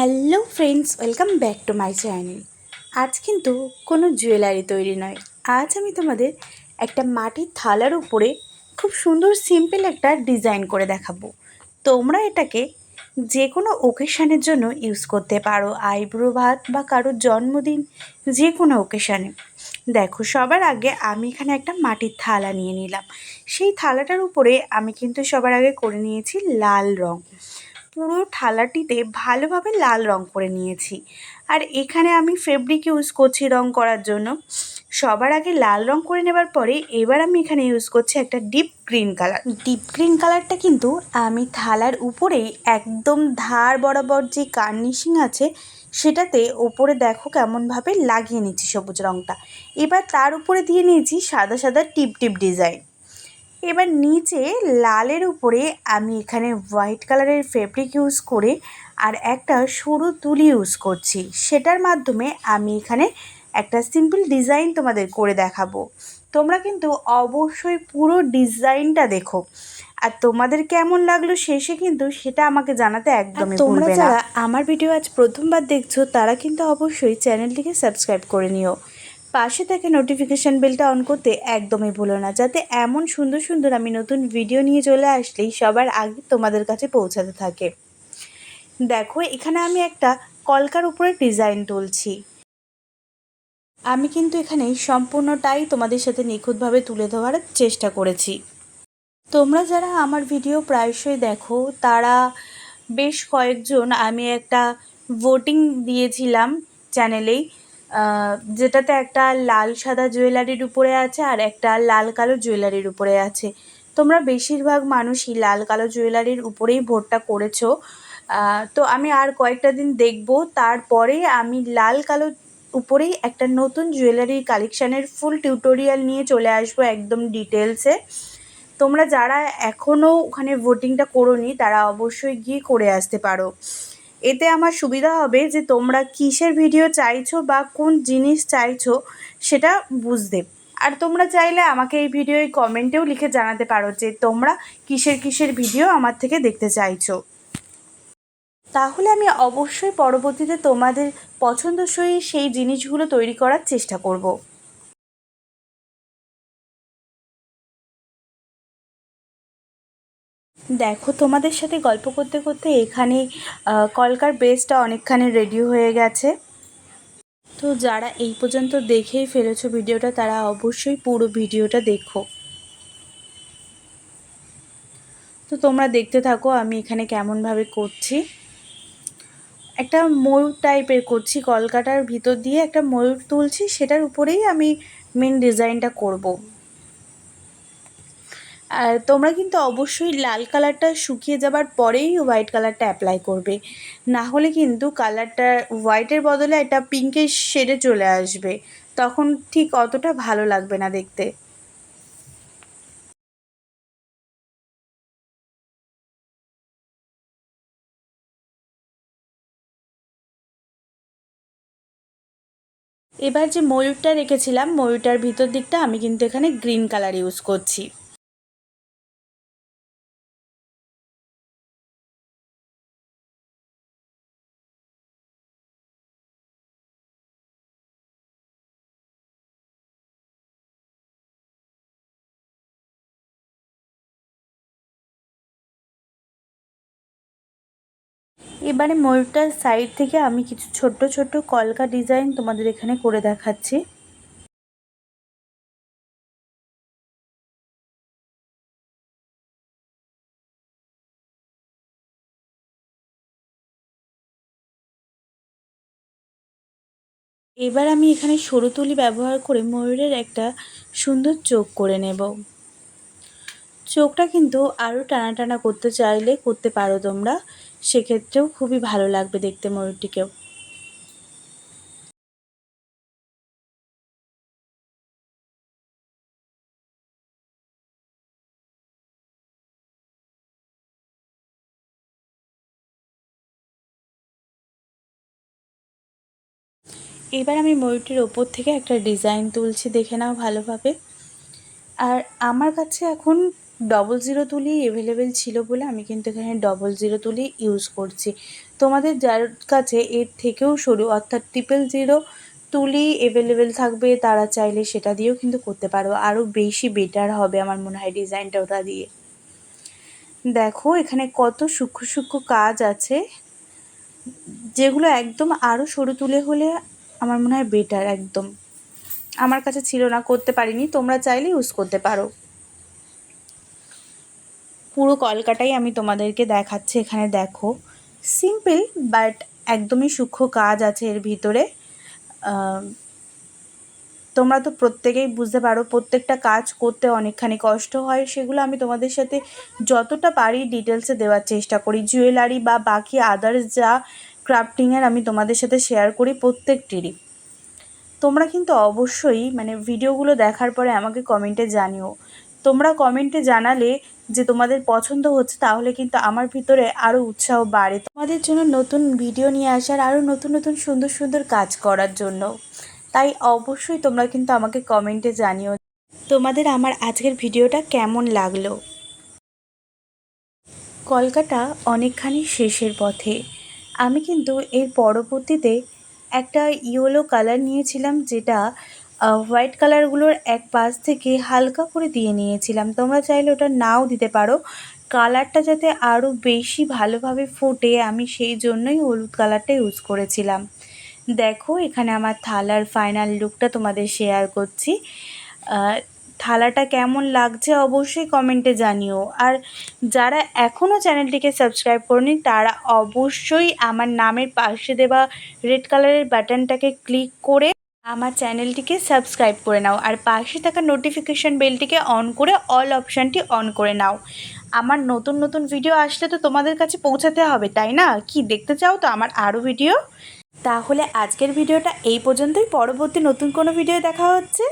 Hello friends, welcome back to my channel. আজ কিন্তু কোনো জুয়েলারি তৈরি নয়। আজ আমি তোমাদের একটা মাটির থালার উপরে খুব সুন্দর সিম্পল একটা ডিজাইন করে দেখাবো। তোমরা এটাকে যে কোনো ওকেশানের জন্য ইউজ করতে পারো। আইব্রো ভাত বা কারোর জন্মদিন যে কোনো ওকেশানে দেখো, সবার আগে আমি এখানে একটা মাটির থালা নিয়ে নিলাম। সেই থালাটার উপরে আমি কিন্তু সবার আগে করে নিয়েছি লাল রঙ পুরো থালাটিতে ভালোভাবে লাল রং করে নিয়েছি। আর এখানে আমি ফেব্রিক ইউজ করছি রং করার জন্য। সবার আগে লাল রং করে নেবার পরে এবার আমি এখানে ইউজ করছি একটা deep green colour deep green কালারটা কিন্তু আমি থালার উপরেই একদম ধার বরাবর যে কার্নিশিং আছে, সেটাতে ওপরে দেখো কেমনভাবে লাগিয়ে নিচ্ছি সবুজ রঙটা এবার তার উপরে দিয়ে নিয়েছি সাদা সাদা টিপ টিপ ডিজাইন এবার নিচে লালের উপরে আমি এখানে হোয়াইট কালারের ফেব্রিক ইউজ করে আর একটা সরু তুলি ইউজ করছি। সেটার মাধ্যমে আমি এখানে একটা সিম্পল ডিজাইন তোমাদের করে দেখাবো। তোমরা কিন্তু অবশ্যই পুরো ডিজাইনটা দেখো। আর তোমাদের কেমন লাগল শেষে কিন্তু সেটা আমাকে জানাতে একদমই তোমরা যারা আমার ভিডিও আজ প্রথমবার দেখছ তারা কিন্তু অবশ্যই চ্যানেলটিকে সাবস্ক্রাইব করে নিও। পাশে থেকে নোটিফিকেশান বেলটা অন করতে একদমই ভুলো না, যাতে এমন সুন্দর সুন্দর আমি নতুন ভিডিও নিয়ে চলে আসলেই সবার আগে তোমাদের কাছে পৌঁছাতে থাকে। দেখো, এখানে আমি একটা কলকার উপরে ডিজাইন তুলছি। আমি কিন্তু এখানে সম্পূর্ণটাই তোমাদের সাথে নিখুঁতভাবে তুলে ধরার চেষ্টা করেছি। তোমরা যারা আমার ভিডিও প্রায়শই দেখো, তারা বেশ কয়েকজন আমি একটা ভোটিং দিয়েছিলাম চ্যানেলেই যেটাতে একটা লাল সাদা জুয়েলারির উপরে আছে আর একটা লাল কালো জুয়েলারির উপরে আছে। তোমরা বেশিরভাগ মানুষই লাল কালো জুয়েলারির উপরেই ভোটটা করেছ। তো আমি আর কয়েকটা দিন দেখব। তারপরে আমি লাল কালো উপরেই একটা নতুন জুয়েলারি কালেকশানের ফুল টিউটোরিয়াল নিয়ে চলে আসব একদম ডিটেলসে। তোমরা যারা এখনও ওখানে ভোটিংটা করো তারা অবশ্যই গিয়ে করে আসতে পারো। এতে আমার সুবিধা হবে যে তোমরা কিসের ভিডিও চাইছো বা কোন জিনিস চাইছো সেটা বুঝতে। আর তোমরা চাইলে আমাকে এই ভিডিওয় কমেন্টেও লিখে জানাতে পারো যে তোমরা কিসের কিসের ভিডিও আমার থেকে দেখতে চাইছো। তাহলে আমি অবশ্যই পরবর্তীতে তোমাদের পছন্দসই সেই জিনিসগুলো তৈরি করার চেষ্টা করব। দেখো, তোমাদের সাথে গল্প করতে করতে এখানে কলকার বেসটা অনেকখানি রেডি হয়ে গেছে। তো যারা এই পর্যন্ত দেখেই ফেলেছো ভিডিওটা, তারা অবশ্যই পুরো ভিডিওটা দেখো। তো তোমরা দেখতে থাকো আমি এখানে কেমনভাবে করছি। একটা ময়ূর টাইপের করছি কলকাতার ভিতর দিয়ে একটা ময়ূর তুলছি, সেটার উপরেই আমি মেন ডিজাইনটা করব। আর তোমরা কিন্তু অবশ্যই লাল কালারটা শুকিয়ে যাবার পরেই হোয়াইট কালারটা অ্যাপ্লাই করবে। না হলে কিন্তু কালারটা হোয়াইটের বদলে এটা পিঙ্কের শেডে চলে আসবে। তখন ঠিক অতটা ভালো লাগবে না দেখতে। এবার যে ময়ূরটা রেখেছিলাম, ময়ূরটার ভিতর দিকটা আমি কিন্তু এখানে গ্রিন কালার ইউজ করছি। এবারে ময়ূরটার সাইড থেকে আমি কিছু ছোট্ট ছোট্ট কলকা ডিজাইন তোমাদের এখানে করে দেখাচ্ছি। এবার আমি এখানে সরু তুলি ব্যবহার করে ময়ূরের একটা সুন্দর চোখ করে নেব। চোখটা কিন্তু আরও টানা টানা করতে চাইলে করতে পারো তোমরা। সেক্ষেত্রেও খুবই ভালো লাগবে দেখতে ময়ূরটিকেও। এবার আমি ময়ূরটির ওপর থেকে একটা ডিজাইন তুলছি, দেখে নাও ভালোভাবে। আর আমার কাছে এখন ডবল জিরো তুলি অ্যাভেলেবেল ছিল বলে আমি কিন্তু এখানে ডবল জিরো তুলি ইউজ করছি। তোমাদের যার কাছে এর থেকেও সরু অর্থাৎ ট্রিপল জিরো তুলি অ্যাভেলেবেল থাকবে, তারা চাইলে সেটা দিয়েও কিন্তু করতে পারো। আরও বেশি বেটার হবে আমার মনে হয় ডিজাইনটা ওটা দিয়ে। দেখো, এখানে কত সূক্ষ্ম সূক্ষ্ম কাজ আছে। যেগুলো একদম আরও সরু তুলে হলে আমার মনে হয় বেটার একদম। আমার কাছে ছিল না, করতে পারিনি। তোমরা চাইলে ইউজ করতে পারো। পুরো কলকাটাই আমি তোমাদেরকে দেখাচ্ছি, এখানে দেখো। সিম্পল বাট একদমই সূক্ষ্ম কাজ আছে এর ভিতরে। তোমরা তো প্রত্যেকেই বুঝতে পারো, প্রত্যেকটা কাজ করতে অনেকখানি কষ্ট হয়, সেগুলো আমি তোমাদের সাথে যতটা পারি ডিটেলসে দেওয়ার চেষ্টা করি। জুয়েলারি বা বাকি আদার্স যা ক্রাফটিংয়ের আমি তোমাদের সাথে শেয়ার করি প্রত্যেকটিরই। তোমরা কিন্তু অবশ্যই মানে ভিডিওগুলো দেখার পরে আমাকে কমেন্টে জানিও। তোমরা কমেন্টে জানালে যে তোমাদের পছন্দ হচ্ছে, তাহলে কিন্তু আমার ভিতরে আরও উৎসাহ বাড়ে। তোমাদের জন্য নতুন ভিডিও নিয়ে আসার আরও নতুন নতুন সুন্দর সুন্দর কাজ করার জন্য। তাই অবশ্যই তোমরা কিন্তু আমাকে কমেন্টে জানিও। তোমাদের আমার আজকের ভিডিওটা কেমন লাগল? কলকাতা অনেকখানি শেষের পথে। আমি কিন্তু এর পরবর্তীতে একটা ইয়েলো কালার নিয়েছিলাম, যেটা হোয়াইট কালারগুলোর এক পাশ থেকে হালকা করে দিয়ে নিয়েছিলাম। তোমরা চাইলে ওটা নাও দিতে পারো। কালারটা যাতে আরও বেশি ভালোভাবে ফোটে, আমি সেই জন্যই হলুদ কালারটা ইউজ করেছিলাম। দেখো, এখানে আমার থালার ফাইনাল লুকটা তোমাদের শেয়ার করছি। থালাটা কেমন লাগছে অবশ্যই কমেন্টে জানিও। আর যারা এখনও চ্যানেলটিকে সাবস্ক্রাইব করেনি, তারা অবশ্যই আমার নামের পাশে দেওয়া রেড কালারের বাটনটাকে ক্লিক করে আমার চ্যানেলটিকে সাবস্ক্রাইব করে নাও আর পাশে থাকা নোটিফিকেশান বেলটিকে অন করে অল অপশানটি অন করে নাও। আমার নতুন নতুন ভিডিও আসলে তো তোমাদের কাছে পৌঁছাতে হবে, তাই না? কি, দেখতে চাও তো আমার আরও ভিডিও তাহলে আজকের ভিডিওটা এই পর্যন্তই। পরবর্তী নতুন কোনো ভিডিও দেখা হচ্ছে।